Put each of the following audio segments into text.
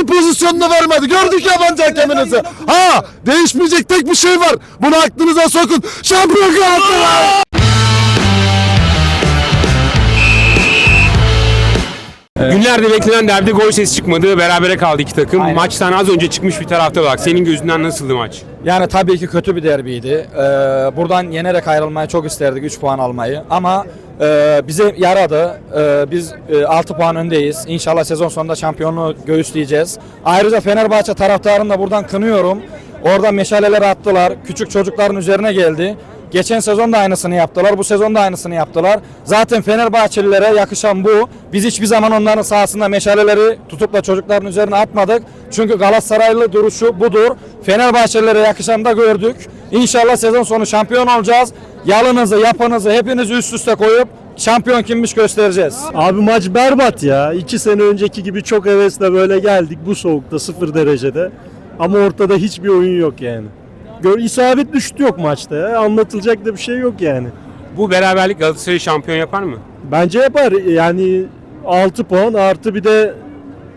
Gol pozisyonunu vermedi. Gördük yabancı hakeminizi. Ha değişmeyecek tek bir şey var. Bunu aklınıza sokun. Şampiyon Galatasaray. Günlerde beklenen derbi gol sesi çıkmadı. Berabere kaldı iki takım. Maçtan az önce çıkmış bir tarafta olarak. Senin gözünden nasıldı maç? Yani tabii ki kötü bir derbiydi. Ee, buradan yenerek ayrılmayı çok isterdik 3 puan almayı. Ama e, bize yaradı. Ee, biz e, 6 puan öndeyiz. İnşallah sezon sonunda şampiyonluğu göğüsleyeceğiz. Ayrıca Fenerbahçe taraftarını da buradan kınıyorum. Orada meşaleler attılar. Küçük çocukların üzerine geldi. Geçen sezon da aynısını yaptılar. Bu sezon da aynısını yaptılar. Zaten Fenerbahçelilere yakışan bu. Biz hiçbir zaman onların sahasında meşaleleri tutup da çocukların üzerine atmadık. Çünkü Galatasaraylı duruşu budur. Fenerbahçelilere yakışan da gördük. İnşallah sezon sonu şampiyon olacağız. Yalınızı, yapınızı hepinizi üst üste koyup şampiyon kimmiş göstereceğiz. Abi maç berbat ya. İki sene önceki gibi çok hevesle böyle geldik bu soğukta sıfır derecede. Ama ortada hiçbir oyun yok yani. Gör, isabet düştü yok maçta ya. Anlatılacak da bir şey yok yani. Bu beraberlik Galatasaray'ı şampiyon yapar mı? Bence yapar. Yani 6 puan artı bir de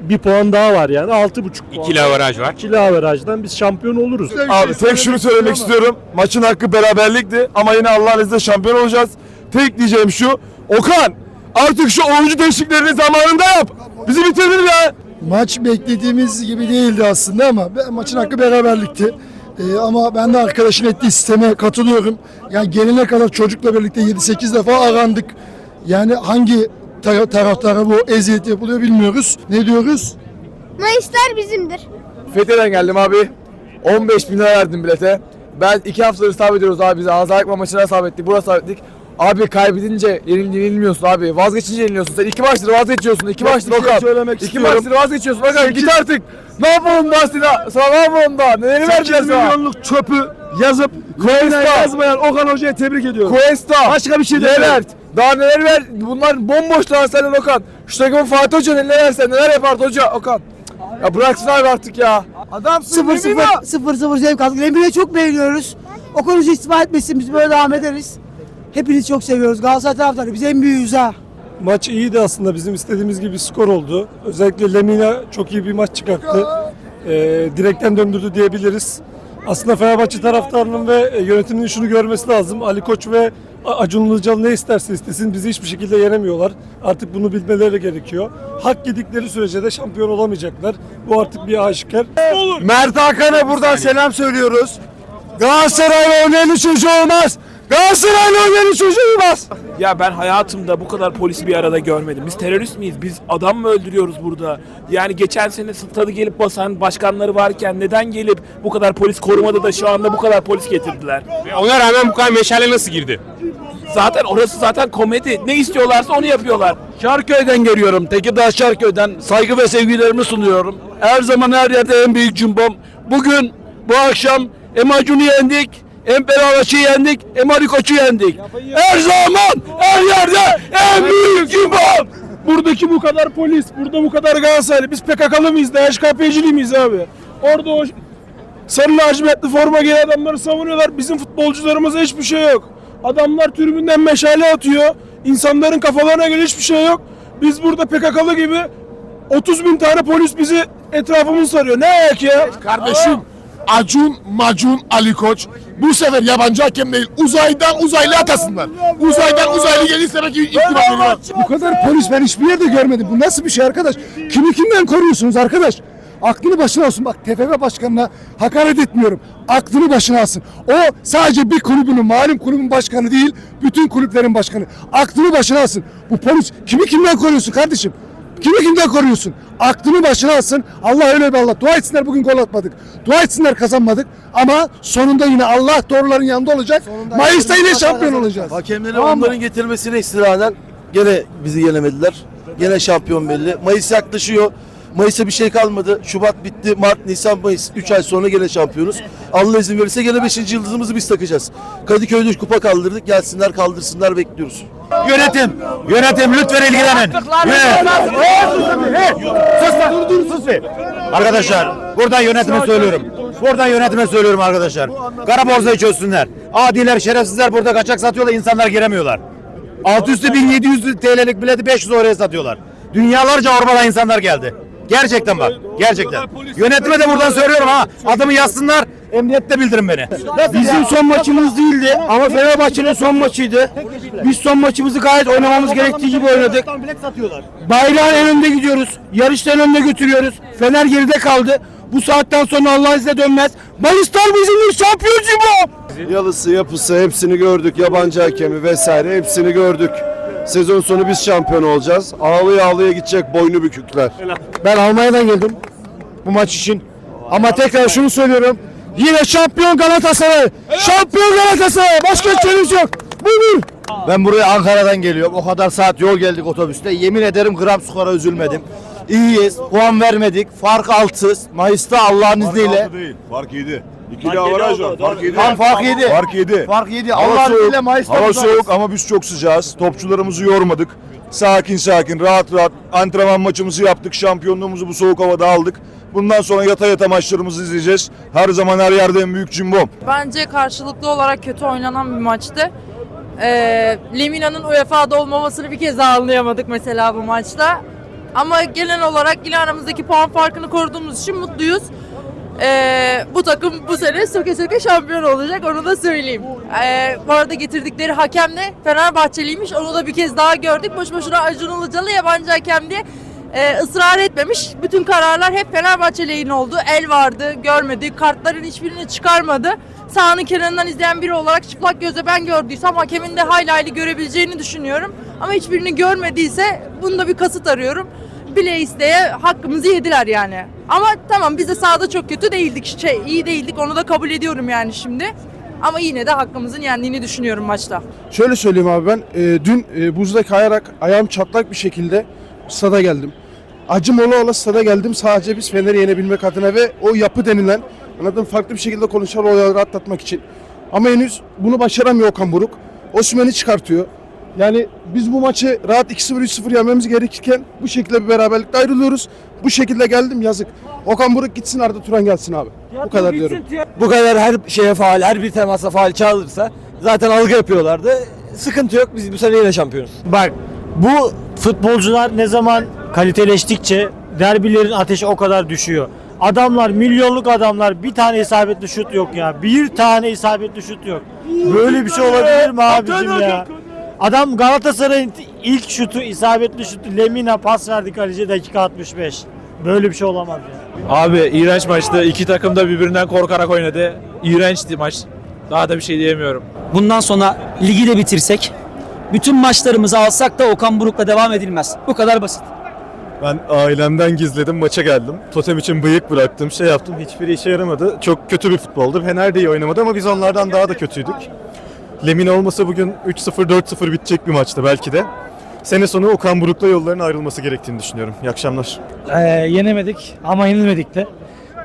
bir puan daha var yani. 6,5 puan. İkili avaraj var. İkili averajdan biz şampiyon oluruz. Abi tek şunu söylemek istiyorum. Maçın hakkı beraberlikti ama yine Allah'ın izniyle şampiyon olacağız. Tek diyeceğim şu. Okan artık şu oyuncu değişikliklerini zamanında yap. Bizi bitirdin ya. Maç beklediğimiz gibi değildi aslında ama maçın hakkı beraberlikti. Ee, ama ben de arkadaşın ettiği sisteme katılıyorum. Yani gelene kadar çocukla birlikte 7-8 defa arandık. Yani hangi tara- taraftara bu eziyet yapılıyor bilmiyoruz. Ne diyoruz? Mayıslar bizimdir. Fethiye'den geldim abi. 15 bin lira verdim bilete. Ben iki haftadır sabit ediyoruz abi bize. Azarlıkma maçına sabittik. Burası sabittik. Abi kaybedince yenil, yenilmiyorsun abi. Vazgeçince yeniliyorsun. Sen iki maçtır vazgeçiyorsun. İki maçtır şey Okan. söylemek iki istiyorum. maçtır vazgeçiyorsun. Okan git artık. Ne yapalım daha sana? Sana ne yapalım daha? Neleri vereceğiz sana? milyonluk çöpü yazıp Cuesta. yazmayan Okan Hoca'ya tebrik ediyorum. Cuesta. Başka bir şey Levert. demiyorum. Daha neler ver? Bunlar bomboş transferler Okan. Şu takımın Fatih Hoca neler versen neler yapardı hoca Okan. Ya bıraksın abi artık ya. Adamsın 0 0 0 0 zevk aldık. Emre'yi çok beğeniyoruz. O konucu istifa etmesin biz böyle devam ederiz. Hepinizi çok seviyoruz. Galatasaray taraftarı biz en büyüğüz ha. Maç iyiydi aslında. Bizim istediğimiz gibi bir skor oldu. Özellikle Lemina çok iyi bir maç çıkarttı. Ee, direkten döndürdü diyebiliriz. Aslında Fenerbahçe taraftarının ve e, yönetiminin şunu görmesi lazım. Ali Koç ve Acun Ilıcalı ne isterse istesin bizi hiçbir şekilde yenemiyorlar. Artık bunu bilmeleri gerekiyor. Hak yedikleri sürece de şampiyon olamayacaklar. Bu artık bir aşikar. Mert Hakan'a buradan selam söylüyoruz. Galatasaray'la oynayan çocuğu olmaz. Galatasaray'la oynayan çocuğu olmaz. Ya ben hayatımda bu kadar polisi bir arada görmedim. Biz terörist miyiz? Biz adam mı öldürüyoruz burada? Yani geçen sene stadı gelip basan başkanları varken neden gelip bu kadar polis korumadı da şu anda bu kadar polis getirdiler? Ve ona rağmen bu kadar meşale nasıl girdi? Zaten orası zaten komedi. Ne istiyorlarsa onu yapıyorlar. Şarköy'den geliyorum. Tekirdağ Şarköy'den saygı ve sevgilerimi sunuyorum. Her zaman her yerde en büyük cumbom. Bugün bu akşam hem Acun'u yendik, hem Belalaş'ı yendik, hem Ali Koç'u yendik. Her zaman her yerde en büyük cumbom. Buradaki bu kadar polis, burada bu kadar Galatasaraylı. Biz PKK'lı mıyız, DHKP'cili miyiz abi? Orada o sarı lacivertli forma giyen adamları savunuyorlar. Bizim futbolcularımıza hiçbir şey yok. Adamlar tribünden meşale atıyor. İnsanların kafalarına göre hiçbir şey yok. Biz burada PKK'lı gibi 30 bin tane polis bizi etrafımızı sarıyor. Ne ayak ya? Kardeşim Acun, Macun, Ali Koç bu sefer yabancı hakem değil uzaydan uzaylı atasınlar. Uzaydan uzaylı gelirse belki ihtimal veriyor. Bu kadar polis ben hiçbir yerde görmedim. Bu nasıl bir şey arkadaş? Kimi kimden koruyorsunuz arkadaş? Aklını başına alsın. Bak TFF başkanına hakaret etmiyorum. Aklını başına alsın. O sadece bir kulübünün, malum kulübün başkanı değil, bütün kulüplerin başkanı. Aklını başına alsın. Bu polis kimi kimden koruyorsun kardeşim? Kimi kimden koruyorsun? Aklını başına alsın. Allah öyle bir Allah. Dua etsinler bugün gol atmadık. Dua etsinler kazanmadık. Ama sonunda yine Allah doğruların yanında olacak. Mayıs'ta yine şampiyon olacağız. Hakemleri Tamam mı? onların getirmesine istinaden gene bizi yenemediler. Gene şampiyon belli. Mayıs yaklaşıyor. Mayıs'a bir şey kalmadı. Şubat bitti. Mart, Nisan, Mayıs. 3 ay sonra gene şampiyonuz. Allah izin verirse gene 5. yıldızımızı biz takacağız. Kadıköy'de kupa kaldırdık. Gelsinler kaldırsınlar bekliyoruz. Yönetim, yönetim lütfen ilgilenin. Sus lan. Dur dur sus bir. Arkadaşlar buradan yönetime söylüyorum. Buradan yönetime söylüyorum arkadaşlar. Kara borsayı çözsünler. Adiler, şerefsizler burada kaçak satıyorlar, insanlar giremiyorlar. Alt üstü 1700 TL'lik bileti 500 oraya satıyorlar. Dünyalarca Avrupa'dan insanlar geldi. Gerçekten bak. Gerçekten. Yönetime de buradan söylüyorum ha. Adımı yazsınlar. Emniyette bildirin beni. Bizim son maçımız değildi ama Fenerbahçe'nin son maçıydı. Biz son maçımızı gayet oynamamız gerektiği gibi oynadık. Bayrağın en önünde gidiyoruz. Yarıştan önde götürüyoruz. Fener geride kaldı. Bu saatten sonra Allah izniyle dönmez. Mayıslar bizimdir şampiyon bu. Yalısı, yapısı hepsini gördük. Yabancı hakemi vesaire hepsini gördük. Sezon sonu biz şampiyon olacağız. Ağlıya ağlıya gidecek boynu bükükler. Ben Almanya'dan geldim bu maç için. Ama tekrar şunu söylüyorum. Yine şampiyon Galatasaray. Şampiyon Galatasaray. Başka hiçbirimiz yok. Buyur. Ben buraya Ankara'dan geliyorum. O kadar saat yol geldik otobüste. Yemin ederim gram skora üzülmedim. İyiyiz. Puan vermedik. Fark 6. Mayıs'ta Allah'ın izniyle. değil. Fark 7. İkili avaraj var. Fark 7. Tam fark 7. Fark 7. Fark 7. Hava Allah'ın soğuk, izniyle Mayıs'ta hava buradayız. soğuk ama biz çok sıcağız. Topçularımızı yormadık. Sakin sakin, rahat rahat antrenman maçımızı yaptık. Şampiyonluğumuzu bu soğuk havada aldık. Bundan sonra yata yata maçlarımızı izleyeceğiz. Her zaman her yerde en büyük cimbom. Bence karşılıklı olarak kötü oynanan bir maçtı. Ee, Lemina'nın UEFA'da olmamasını bir kez daha anlayamadık mesela bu maçta. Ama genel olarak yine aramızdaki puan farkını koruduğumuz için mutluyuz. Ee, bu takım bu sene söke söke şampiyon olacak onu da söyleyeyim. Ee, bu arada getirdikleri hakem de Fenerbahçeliymiş onu da bir kez daha gördük. Boş boşuna Acun Ilıcalı yabancı hakem diye e, ısrar etmemiş. Bütün kararlar hep Fenerbahçe oldu. El vardı, görmedi. Kartların hiçbirini çıkarmadı. Sahanın kenarından izleyen biri olarak çıplak gözle ben gördüysem hakemin de hayli hayli görebileceğini düşünüyorum. Ama hiçbirini görmediyse bunda bir kasıt arıyorum. Bile isteye hakkımızı yediler yani. Ama tamam biz de sahada çok kötü değildik. Şey, iyi değildik onu da kabul ediyorum yani şimdi. Ama yine de hakkımızın yendiğini düşünüyorum maçta. Şöyle söyleyeyim abi ben e, dün e, buzda kayarak ayağım çatlak bir şekilde stada geldim. Acım ola ola stada geldim sadece biz Fener'i yenebilmek adına ve o yapı denilen anladın farklı bir şekilde konuşan olayları atlatmak için. Ama henüz bunu başaramıyor Okan Buruk. Osman'ı çıkartıyor. Yani biz bu maçı rahat 2-0 3-0 yenmemiz gerekirken bu şekilde bir beraberlikle ayrılıyoruz. Bu şekilde geldim yazık. Okan Buruk gitsin Arda Turan gelsin abi. Bu kadar diyorum. Bu kadar her şeye faal, her bir temasa faal çağırırsa zaten algı yapıyorlardı. Sıkıntı yok. Biz bu sene yine şampiyonuz. Bak bu futbolcular ne zaman kaliteleştikçe derbilerin ateşi o kadar düşüyor. Adamlar milyonluk adamlar bir tane isabetli şut yok ya. Bir tane isabetli şut yok. Böyle bir şey olabilir mi abicim ya? Adam Galatasaray'ın ilk şutu isabetli şutu Lemina pas verdi kaleci dakika 65. Böyle bir şey olamaz ya. Abi iğrenç maçtı. İki takım da birbirinden korkarak oynadı. İğrençti maç. Daha da bir şey diyemiyorum. Bundan sonra ligi de bitirsek, bütün maçlarımızı alsak da Okan Buruk'la devam edilmez. Bu kadar basit. Ben ailemden gizledim maça geldim. Totem için bıyık bıraktım şey yaptım hiçbiri işe yaramadı. Çok kötü bir futboldu. Fener de iyi oynamadı ama biz onlardan daha da kötüydük. Lemina olmasa bugün 3-0 4-0 bitecek bir maçtı belki de. Sene sonu Okan Buruk'la yolların ayrılması gerektiğini düşünüyorum. İyi akşamlar. Ee, yenemedik ama yenilmedik de.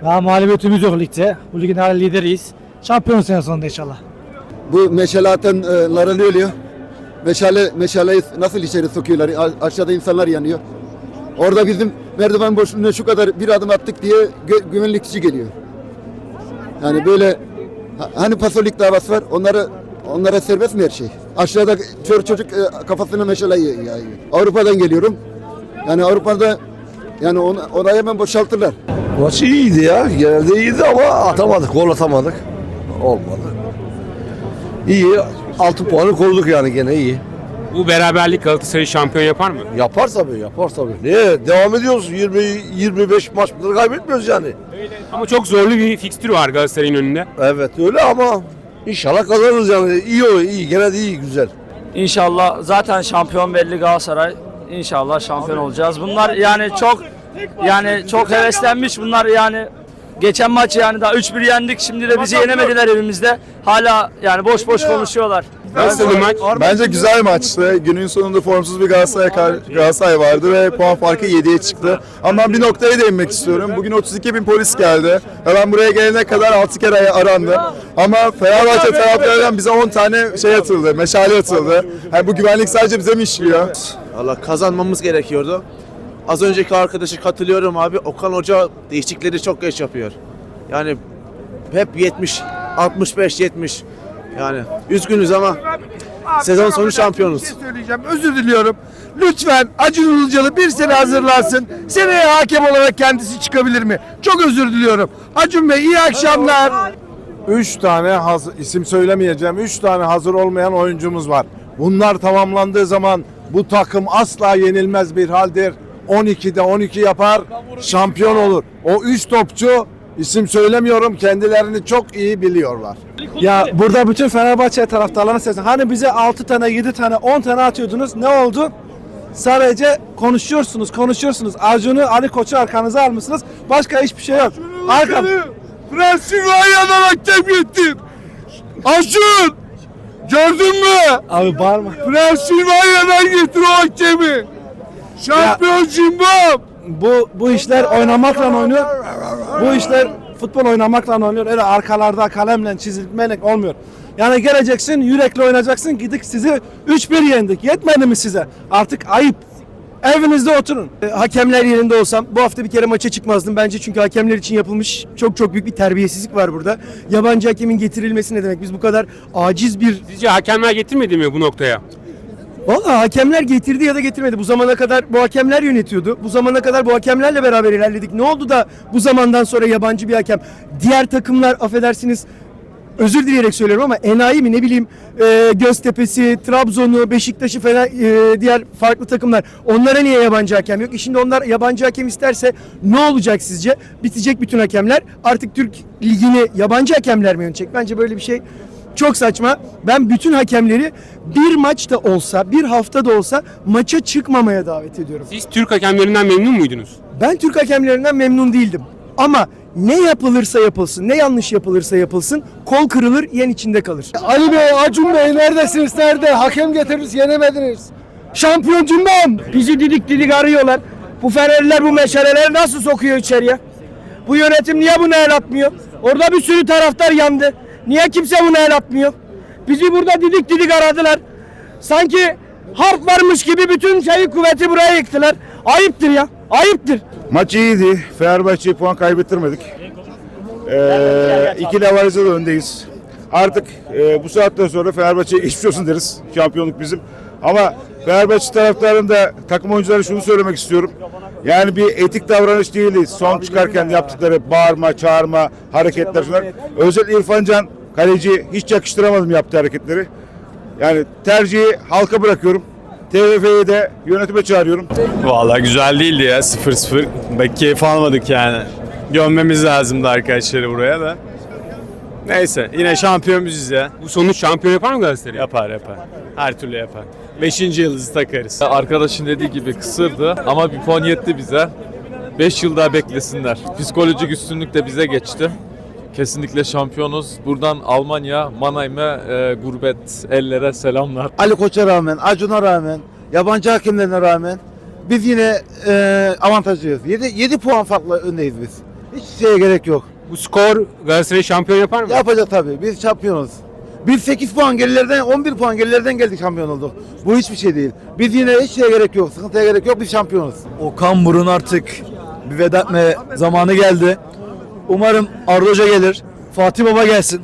Daha mağlubiyetimiz yok ligde. Bu ligin hala lideriyiz. Şampiyon sene sonunda inşallah. Bu meşaletenler oluyor. Meşale, meşaleyi nasıl içeri sokuyorlar? A- Aşağıda insanlar yanıyor. Orada bizim merdiven boşluğuna şu kadar bir adım attık diye gö- güvenlikçi geliyor. Yani böyle ha- hani pasolik davası var onlara onlara serbest mi her şey? Aşağıda çocuk, çocuk e, kafasına meşale yayıyor. Avrupa'dan geliyorum. Yani Avrupa'da yani onu, orayı hemen boşaltırlar. Maçı iyiydi ya. Genelde iyiydi ama atamadık. Gol atamadık. Olmadı. İyi. 6 puanı koruduk yani gene iyi. Bu beraberlik Galatasaray'ı şampiyon yapar mı? Yapar tabii yapar tabii. Niye? Devam ediyoruz. 20 25 maçları kaybetmiyoruz yani. Ama çok zorlu bir fikstür var Galatasaray'ın önünde. Evet öyle ama inşallah kazanırız yani. İyi o iyi. Gene de iyi güzel. İnşallah zaten şampiyon belli Galatasaray. İnşallah şampiyon olacağız. Bunlar yani çok yani çok heveslenmiş bunlar yani geçen maç yani daha 3-1 yendik. Şimdi de bizi yenemediler evimizde. Hala yani boş boş konuşuyorlar. Nasıl bir maç? Bence güzel maçtı. Günün sonunda formsuz bir Galatasaray, Galatasaray vardı ve puan farkı 7'ye çıktı. Ama ben bir noktaya değinmek istiyorum. Bugün 32 bin polis geldi. Ben buraya gelene kadar 6 kere arandı. Ama Fenerbahçe taraftarından bize 10 tane şey atıldı, meşale atıldı. Yani bu güvenlik sadece bize mi işliyor? Valla kazanmamız gerekiyordu. Az önceki arkadaşı katılıyorum abi. Okan Hoca değişiklikleri çok geç yapıyor. Yani hep 70, 65, 70. Yani üzgünüz ama Sezon sonu şampiyonuz. Bir şey söyleyeceğim. Özür diliyorum. Lütfen Acun Ilıcalı bir sene hazırlansın. Seneye hakem olarak kendisi çıkabilir mi? Çok özür diliyorum. Acun Bey iyi akşamlar. 3 tane hazır, isim söylemeyeceğim. 3 tane hazır olmayan oyuncumuz var. Bunlar tamamlandığı zaman bu takım asla yenilmez bir haldir. 12'de 12 yapar, şampiyon olur. O 3 topçu isim söylemiyorum kendilerini çok iyi biliyorlar. Ya burada bütün Fenerbahçe taraftarlarına sesleniyorum. Hani bize 6 tane, 7 tane, 10 tane atıyordunuz. Ne oldu? Sadece konuşuyorsunuz, konuşuyorsunuz. Acun'u, Ali Koç'u arkanıza almışsınız. Başka hiçbir şey yok. Arka... Pensilvanya'dan hakem gittin. Acun! Gördün mü? Abi bağırma. Pensilvanya'dan getir o hakemi. Şampiyon cimbom. Bu bu işler oynamakla oynuyor. Bu işler futbol oynamakla oynuyor. Öyle arkalarda kalemle çizilmeyle olmuyor. Yani geleceksin, yürekle oynayacaksın. Gidip sizi 3-1 yendik. Yetmedi mi size? Artık ayıp. Evinizde oturun. E, Hakemler yerinde olsam bu hafta bir kere maça çıkmazdım bence çünkü hakemler için yapılmış çok çok büyük bir terbiyesizlik var burada. Yabancı hakemin getirilmesi ne demek? Biz bu kadar aciz bir Sizce hakemler getirmedi mi bu noktaya? Valla hakemler getirdi ya da getirmedi. Bu zamana kadar bu hakemler yönetiyordu. Bu zamana kadar bu hakemlerle beraber ilerledik. Ne oldu da bu zamandan sonra yabancı bir hakem? Diğer takımlar affedersiniz özür dileyerek söylüyorum ama enayi mi ne bileyim e, Göztepe'si, Trabzon'u, Beşiktaş'ı falan e, diğer farklı takımlar onlara niye yabancı hakem yok? E şimdi onlar yabancı hakem isterse ne olacak sizce? Bitecek bütün hakemler. Artık Türk ligini yabancı hakemler mi yönetecek? Bence böyle bir şey çok saçma. Ben bütün hakemleri bir maçta olsa, bir haftada olsa maça çıkmamaya davet ediyorum. Siz Türk hakemlerinden memnun muydunuz? Ben Türk hakemlerinden memnun değildim. Ama ne yapılırsa yapılsın, ne yanlış yapılırsa yapılsın, kol kırılır, yen içinde kalır. Ali Bey, Acun Bey neredesiniz? Nerede? Hakem getiririz, yenemediniz. Şampiyon cimbom. Bizi didik didik arıyorlar. Bu Fenerliler bu meşaleleri nasıl sokuyor içeriye? Bu yönetim niye bunu el atmıyor? Orada bir sürü taraftar yandı. Niye kimse bunu el atmıyor? Bizi burada didik didik aradılar. Sanki harp varmış gibi bütün şeyi kuvveti buraya yıktılar. Ayıptır ya. Ayıptır. Maç iyiydi. Fenerbahçe'ye puan kaybettirmedik. Ee, iki lavarajda da öndeyiz. Artık e, bu saatten sonra Fenerbahçe'ye geçmiş olsun deriz. Şampiyonluk bizim. Ama Fenerbahçe taraftarında takım oyuncuları şunu söylemek istiyorum. Yani bir etik davranış değildi. Son çıkarken yaptıkları bağırma, çağırma, hareketler. Özel İrfan Can kaleci hiç yakıştıramadım yaptığı hareketleri. Yani tercihi halka bırakıyorum. TFF'ye de yönetime çağırıyorum. Vallahi güzel değildi ya 0-0. Belki keyif almadık yani. Gömmemiz lazımdı arkadaşları buraya da. Neyse yine şampiyon biziz ya. Bu sonuç şampiyon yapar mı Galatasaray'ı? Yapar yapar. Her türlü yapar. Beşinci yıldızı takarız. Arkadaşın dediği gibi kısırdı ama bir puan yetti bize. 5 yıl daha beklesinler. Psikolojik üstünlük de bize geçti. Kesinlikle şampiyonuz. Buradan Almanya, Mannheim'e e, gurbet ellere selamlar. Ali Koç'a rağmen, Acun'a rağmen, yabancı hakemlerine rağmen biz yine e, avantajlıyız. 7, 7 puan farklı öndeyiz biz. Hiç şeye gerek yok. Bu skor Galatasaray'ı şampiyon yapar mı? Yapacak tabii. Biz şampiyonuz. Biz 8 puan gerilerden, 11 puan gerilerden geldik şampiyon olduk. Bu hiçbir şey değil. Biz yine hiç şeye gerek yok. Sıkıntıya gerek yok. Biz şampiyonuz. Okan Burun artık bir veda etme zamanı geldi. Umarım Arda Hoca gelir. Fatih Baba gelsin.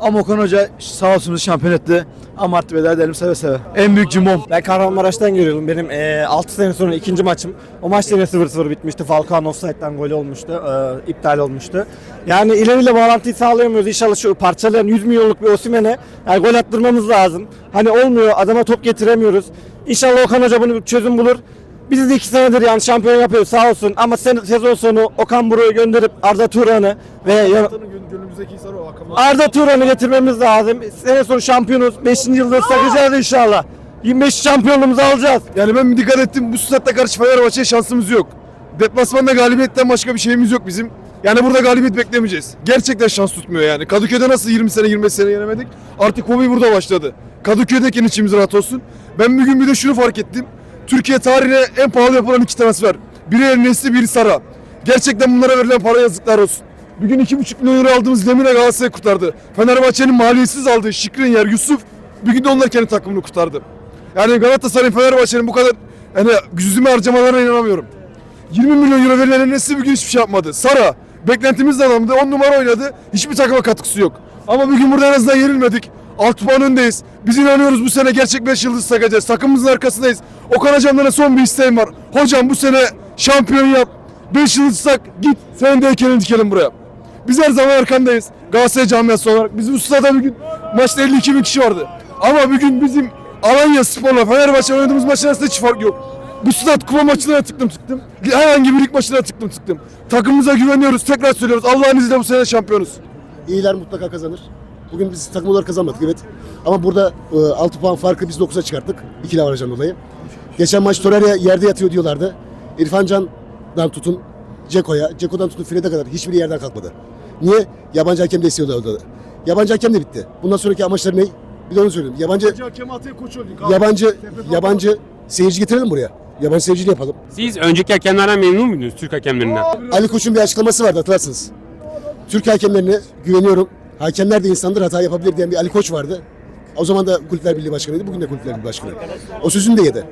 Ama Okan Hoca sağ olsun şampiyon etti. Ama artık veda edelim seve seve. En büyük cimom. Ben Kahramanmaraş'tan geliyorum. Benim 6 sene sonra ikinci maçım. O maç yine 0-0 bitmişti. Falcao offside'den gol olmuştu. E, iptal olmuştu. Yani ileriyle bağlantıyı sağlayamıyoruz. İnşallah şu parçalayan 100 milyonluk bir Osimhen'e yani gol attırmamız lazım. Hani olmuyor. Adama top getiremiyoruz. İnşallah Okan Hoca bunu çözüm bulur. Biz de iki senedir yani şampiyon yapıyoruz sağ olsun. Ama sen, sezon sonu Okan Buruk'u gönderip Arda Turan'ı ve ya- Arda Turan'ı getirmemiz lazım. Sene sonu şampiyonuz. 5. yıldız takacağız inşallah. 25 şampiyonluğumuzu alacağız. Yani ben bir dikkat ettim bu statta karşı Fenerbahçe'ye şansımız yok. Deplasmanda galibiyetten başka bir şeyimiz yok bizim. Yani burada galibiyet beklemeyeceğiz. Gerçekten şans tutmuyor yani. Kadıköy'de nasıl 20 sene 25 sene yenemedik? Artık hobi burada başladı. Kadıköy'deyken içimiz rahat olsun. Ben bugün bir de şunu fark ettim. Türkiye tarihine en pahalı yapılan iki transfer. Biri El biri Sara. Gerçekten bunlara verilen para yazıklar olsun. Bugün 2,5 milyon euro aldığımız Lemina Galatasaray'ı kurtardı. Fenerbahçe'nin maliyetsiz aldığı Şikrinyer, Yusuf bugün de onlar kendi takımını kurtardı. Yani Galatasaray'ın Fenerbahçe'nin bu kadar yani yüzüme harcamalarına inanamıyorum. 20 milyon euro verilen Enes'i bugün hiçbir şey yapmadı. Sara beklentimiz de adamdı. 10 numara oynadı. Hiçbir takıma katkısı yok. Ama bugün burada en azından yenilmedik. 6 puan öndeyiz. Biz inanıyoruz bu sene gerçek 5 yıldız takacağız. Takımımızın arkasındayız. Okan hocamdan da son bir isteğim var. Hocam bu sene şampiyon yap. 5 yıldız tak git. Senin de heykelini dikelim buraya. Biz her zaman arkandayız. Galatasaray camiası olarak. Bizim bu stada bir gün maçta 52 bin kişi vardı. Ama bugün bizim Alanya Spor'la Fenerbahçe oynadığımız maçın arasında hiç fark yok. Bu stat kupa maçına tıktım tıktım. Herhangi bir lig maçına tıktım tıktım. Takımımıza güveniyoruz. Tekrar söylüyoruz. Allah'ın izniyle bu sene şampiyonuz. İyiler mutlaka kazanır. Bugün biz takım olarak kazanmadık evet. Ama burada 6 puan farkı biz 9'a çıkarttık. İkili avarajdan dolayı. Geçen maç Torreira yerde yatıyor diyorlardı. İrfan Can'dan tutun Ceko'ya, Ceko'dan tutun Fred'e kadar hiçbiri yerden kalkmadı. Niye? Yabancı hakem desteği orada. Yabancı hakem de bitti. Bundan sonraki amaçları ne? Bir de onu söyleyeyim. Yabancı yabancı yabancı seyirci getirelim buraya. Yabancı seyirci de yapalım. Siz önceki hakemlerden memnun muydunuz Türk hakemlerinden? Ali Koç'un bir açıklaması vardı hatırlarsınız. Türk hakemlerine güveniyorum. Hakemler de insandır hata yapabilir diyen bir Ali Koç vardı. O zaman da Kulüpler Birliği Başkanıydı. Bugün de Kulüpler Birliği Başkanı. O sözünü de yedi.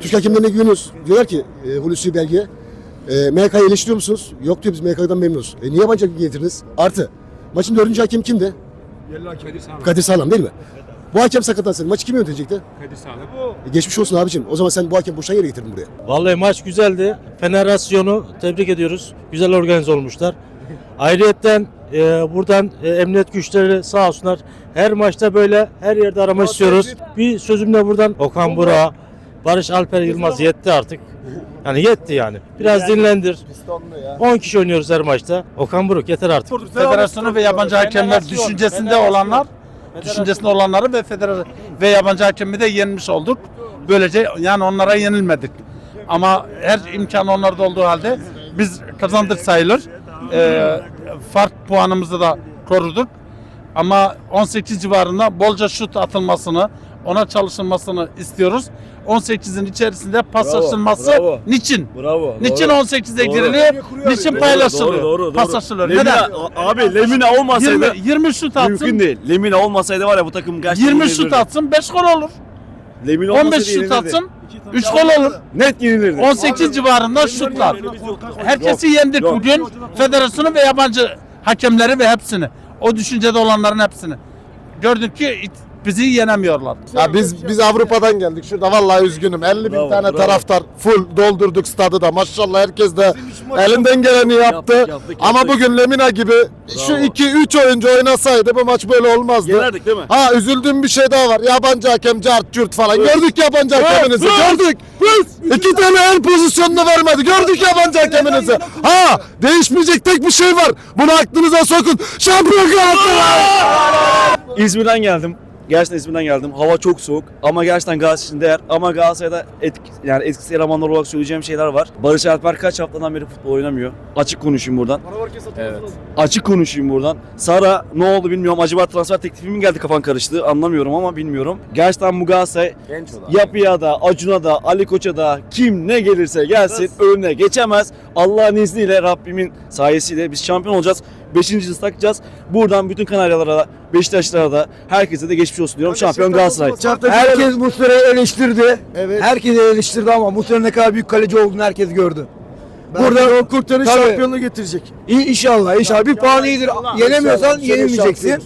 Türk hakemlerine güveniyoruz. Diyorlar ki e, Hulusi Belge'ye e, MHK'yı eleştiriyor musunuz? Yok diyor biz MHK'dan memnunuz. E, niye yabancı hakem getirdiniz? Artı. Maçın dördüncü hakem kimdi? Kadir Sağlam değil mi? Bu hakem sakatlansın. Maçı kim yönetecekti? Kadir Sağlam. E, geçmiş olsun abicim. O zaman sen bu hakem boşuna yere getirdin buraya. Vallahi maç güzeldi. Federasyonu tebrik ediyoruz. Güzel organize olmuşlar. Ayrıyetten e, buradan e, emniyet güçleri sağ olsunlar. Her maçta böyle her yerde arama istiyoruz. Bir sözüm de buradan Okan Burak'a, Barış Alper Yılmaz yetti artık. Yani yetti yani. Biraz dinlendir. 10 kişi oynuyoruz her maçta. Okan Buruk yeter artık. Federasyonu ve yabancı hakemler düşüncesinde olanlar düşüncesinde olanları ve federasyon ve yabancı hakemi de yenmiş olduk. Böylece yani onlara yenilmedik. Ama her imkan onlarda olduğu halde biz kazandık sayılır. Ee, fark puanımızı da koruduk. Ama 18 civarında bolca şut atılmasını, ona çalışılmasını istiyoruz. 18'in içerisinde pas açılması niçin? Bravo. Niçin 18'e giriliyor? Niçin paylaşılıyor? Pas açılıyor. Neden? Abi Lemina olmasaydı 20, 20 şut atsın. mümkün değil. Lemina olmasaydı var ya bu takım gerçekten 20 şut atsın 5 gol olur. Lemina 15 şut atsın 3 gol olur. Net yenilirdi. 18 civarında şutlar. Herkesi yendik bugün. Federasyonu ve yabancı hakemleri ve hepsini. O düşüncede olanların hepsini. Gördük ki bizi yenemiyorlar. Ya biz biz Avrupa'dan geldik. Şurada vallahi üzgünüm. 50 bin Bravo, tane bravo. taraftar full doldurduk stadı da. Maşallah herkes de elinden geleni yaptı. Yaptık, yaptık, Ama yaptık. bugün Lemina gibi şu Bravo. 2-3 oyuncu oynasaydı bu maç böyle olmazdı. Yenerdik değil mi? Ha üzüldüğüm bir şey daha var. Yabancı hakem cart cürt falan. Gördük yabancı hakeminizi. Gördük. İki tane el pozisyonunu vermedi. Gördük yabancı hakeminizi. Ha değişmeyecek tek bir şey var. Bunu aklınıza sokun. Şampiyon Galatasaray. İzmir'den geldim. Gerçekten İzmir'den geldim. Hava çok soğuk ama gerçekten Galatasaray için değer. Ama Galatasaray'da etki, yani etkisiz elemanlar olarak söyleyeceğim şeyler var. Barış Alper kaç haftadan beri futbol oynamıyor. Açık konuşayım buradan. Evet. Açık konuşayım buradan. Sara ne oldu bilmiyorum. Acaba transfer teklifi mi geldi kafan karıştı? Anlamıyorum ama bilmiyorum. Gerçekten bu Galatasaray Yapıya da, Acun'a da, Ali Koç'a da kim ne gelirse gelsin önüne geçemez. Allah'ın izniyle Rabbimin sayesiyle biz şampiyon olacağız. Beşinci takacağız. Buradan bütün Kanaryalara da, Beşiktaşlara da, herkese de geçmiş olsun diyorum. Şampiyon Galatasaray. Herkes Muslera'yı eleştirdi. Herkes eleştirdi ama Muslera ne kadar büyük kaleci olduğunu herkes gördü. Burada o kurtarış şampiyonluğu getirecek. İnşallah inşallah. Bir puan iyidir. Yenemiyorsan yenilmeyeceksin.